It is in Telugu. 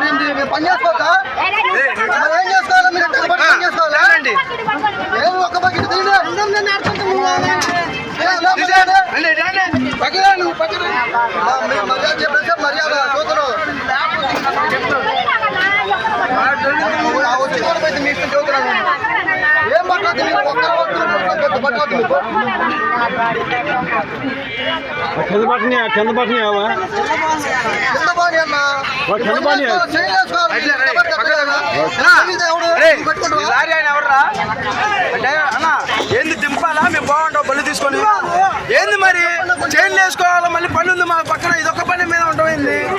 పని చేసుకోవద్దా ఏం చేసుకోవాలి? మీరు పని చేసుకోవాలి? ఏం ఒక్క బకెట్ తిండి మర్యాద చెప్పేస్తే ఏం పట్టదు మీరు? ఒక్కరు పట్టదు పట్టదు కింద పట్టినాయా కింద పట్టినాయా లారీ ఆయన ఎవర్రా అంటే అన్న ఏంది దింపాలా మేము బాగుంటాం బళ్ళు తీసుకొని ఏంది మరి చైన్లు వేసుకోవాలా మళ్ళీ పని ఉంది మా పక్కన ఇదొక్క పని మీద ఉంటాం ఏంది మీరు.